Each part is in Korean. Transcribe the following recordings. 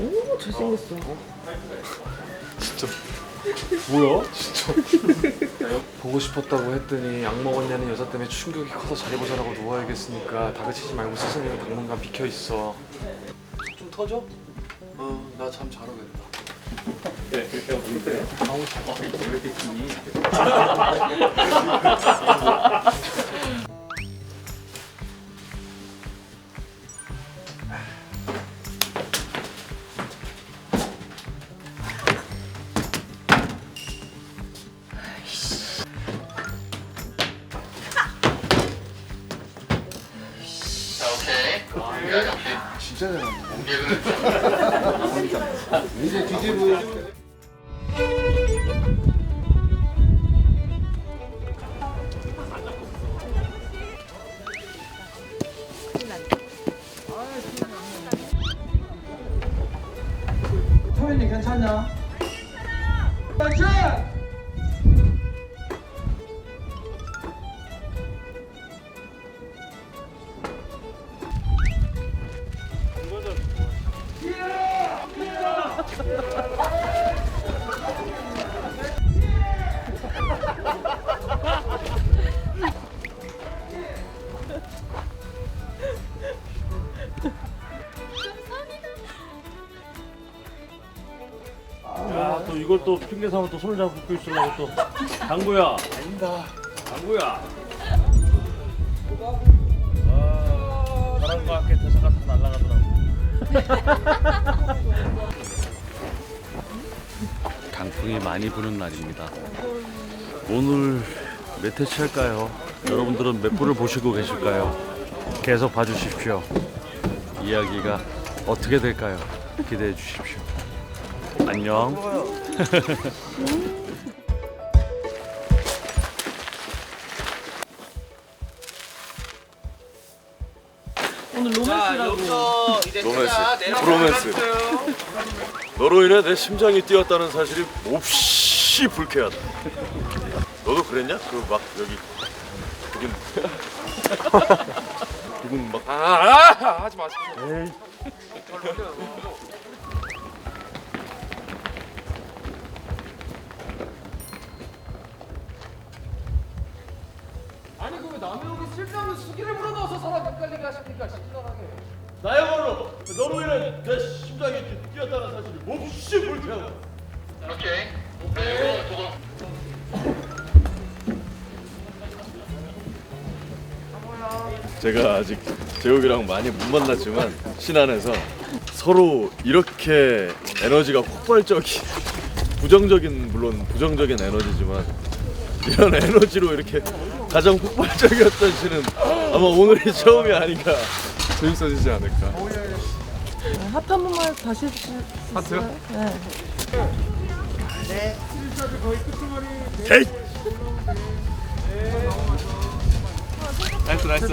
오 잘생겼어. 뭐야? 진짜 보고 싶었다고 했더니 약 먹었냐는 여자 때문에 충격이 커서 자리 보자라고 누워야겠으니까 다그치지 말고 스승님 당분간 비켜 있어. 좀 터져? 어, 나 잠 잘 오겠다. 진짜 잘한다. 이제. 토민이 괜찮냐? 괜찮! 야, 또 이걸 또 핑계 삼아 또 손을 잡고 있으려고 또. 당구야. 아닙니다. 당구야. 아, 바람과 함께 대사가 다 날아가더라고. 강풍이 많이 부는 날입니다. 오늘 몇 회치 할까요? 여러분들은 몇 분을 보시고 계실까요? 계속 봐주십시오. 이야기가 어떻게 될까요? 기대해 주십시오. 안녕. 오늘 로맨스라고. 로맨스, 브로맨스. 너로 인해 내 심장이 뛰었다는 사실이 몹시 불쾌하다. 너도 그랬냐? 그 막 여기 누군 누군 막 아, 아 하지 마세요. 남의 여기 쓸데없는 수기를 물어넣어서 사람 헷갈리게 하십니까? 신선하게. 나야말로 너로 인해 내 심장이 뛰었다는 사실이 몹시 불쾌하다. 제가 아직 재욱이랑 많이 못 만났지만 신안에서 서로 이렇게 에너지가 폭발적인 부정적인 물론 부정적인 에너지지만 이런 에너지로 이렇게 가장 폭발적이었던 시는 아마 오늘이 처음이 아닌가 재밌어지지 않을까. 하트 한 번만 다시 해주실 수 하트요? 있어요? 네. 헤이! 나이스 나이스. 일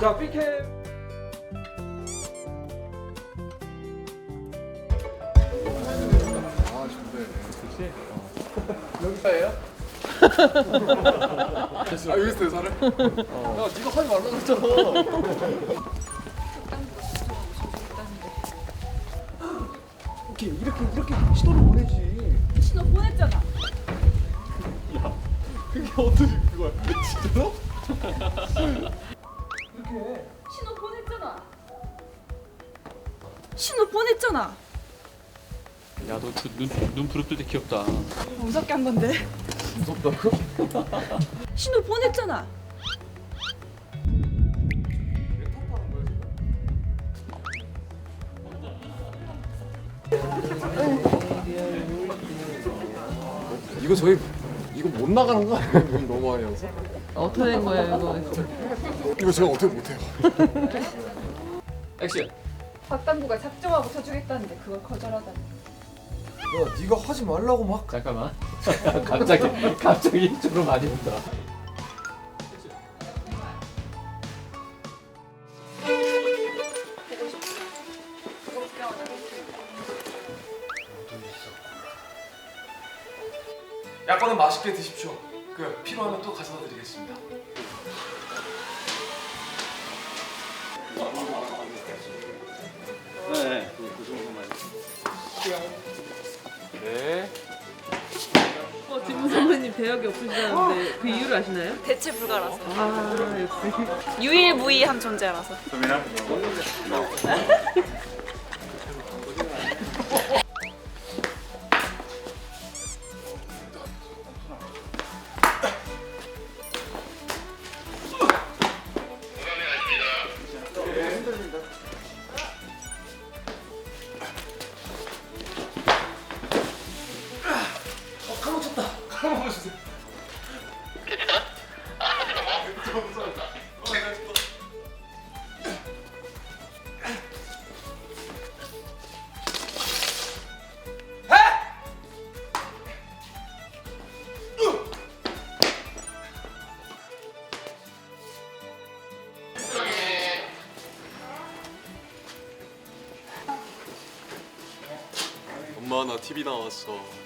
자, 삐캠. 여기서예요? 아 여기서 대사를? 야, 네가 하지 말라고 했잖아. 이렇게 이렇게 시도를 보내지. 신호 보냈잖아. 그게 어떻게 그거야? 진짜로? 이렇게. 신호 보냈잖아. 신호 보냈잖아. 야 너눈눈 부릅 뜰 때 귀엽다. 무섭게 한 건데. 무섭다고? 신호 보냈잖아. 이거 저희 이거 못 나가는 거 아니에요? 돈 너무 많이 해서 어떻게 된 거예요 이거? 이거 제가 어떻게 못해요 액션. 박당구가 작정하고 쳐주겠다는데 그걸 거절하다니. 야 네가 하지 말라고 막 잠깐만. 갑자기 갑자기 이쪽으로 많이 온다. 약과는 맛있게 드십시오 그 필요하면 또 가져다 드리겠습니다 네, 그, 그 정도만. 네 어, 지문 선배님 대역이 없으시다는데 그 이유를 아시나요? 대체 불가라서. 아 역시. 유일무이한 존재라서. 엄마 나 TV 나왔어.